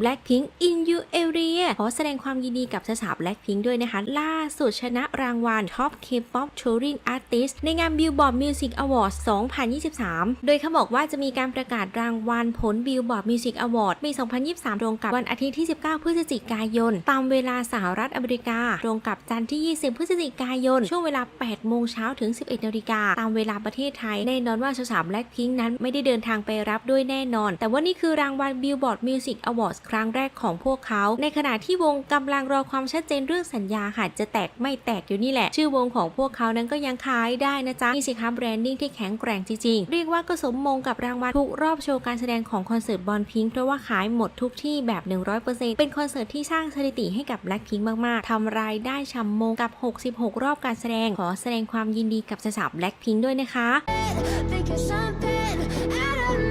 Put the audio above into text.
Blackpink in Your Area ขอแสดงความยินดีกับสาวๆ Blackpink ด้วยนะคะ ล่าสุดชนะรางวัล Top K-pop Touring Artist ในงาน Billboard Music Awards 2023 โดยเขาบอกว่าจะมีการประกาศรางวัลผล Billboard Music Award ปี 2023 ตรงกับวันอาทิตย์ที่ 19 พฤศจิกายน ตามเวลาสหรัฐอเมริกา ตรงกับจันทร์ที่ 20 พฤศจิกายน ช่วงเวลา 8 โมงเช้าถึง 11 นาฬิกา ตามเวลาประเทศไทย แน่นอนว่าสาวๆ Blackpink นั้นไม่ได้เดินทางไปรับด้วยแน่นอน แต่ว่านี่คือรางวัล Billboard Music Awards ครั้งแรกของพวกเขา ในขณะที่วงกำลังรอความชัดเจนเรื่องสัญญาค่ะจะแตกไม่แตกอยู่นี่แหละ ชื่อวงของพวกเขานั้นก็ยังขายได้นะจ๊ะนี่สิคะแบรนดิ้งที่แข็งแกร่งจริงๆ เรียกว่าก็สมมงกับรางวัลทุกรอบโชว์การแสดงของคอนเสิร์ตบอลพิงเพราะว่าขายหมดทุกที่แบบ 100%เป็นคอนเสิร์ตที่สร้างสถิติให้กับ Blackpink มากๆทำรายได้ฉ่ำมงกับ 66 รอบการแสดงขอแสดงความยินดีกับสาวๆ Blackpink ด้วยนะคะ Drinking champagne at